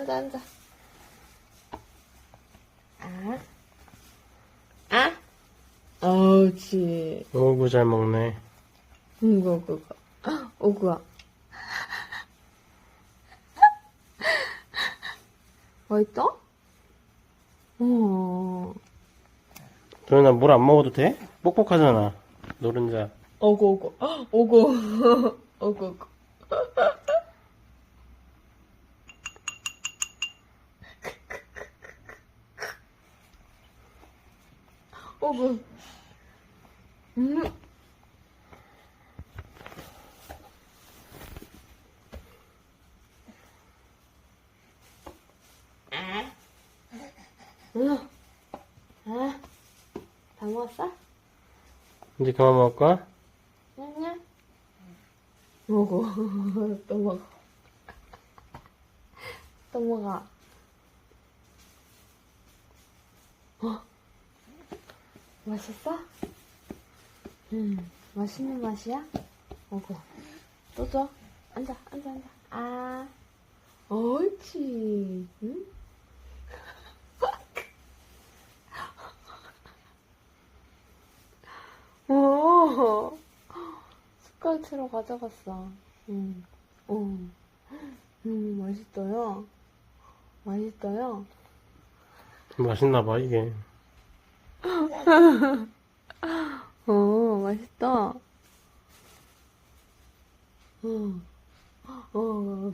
앉아, 앉아. 아. 아? 옳지. 오구 잘 먹네. 오구, 오구, 오구. 오구야. 맛있다? 어. 도현아 물 안 먹어도 돼? 뻑뻑하잖아. 노른자. 오구, 오구. 오구. 오구, 오구. 오구. 음. 아. 응. 아. 다 먹었어? 이제 그만 먹을까? 아니야. 먹어. 또 먹어. 또 먹어. 어? 맛있어? 음, 맛있는 맛이야? 먹어. 또 줘. 앉아, 앉아, 앉아. 아, 옳지. 응? 오, 숟갈 채로 가져갔어. 음, 음, 음, 맛있어요. 맛있어요. 맛있나 봐 이게. 어, 맛있다. 어, 어.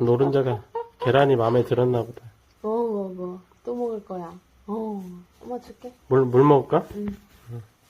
노른자가 계란이 마음에 들었나 보다. 어, 먹어. 또 먹을 거야. 어, 엄마 줄게. 물, 물 먹을까? 응.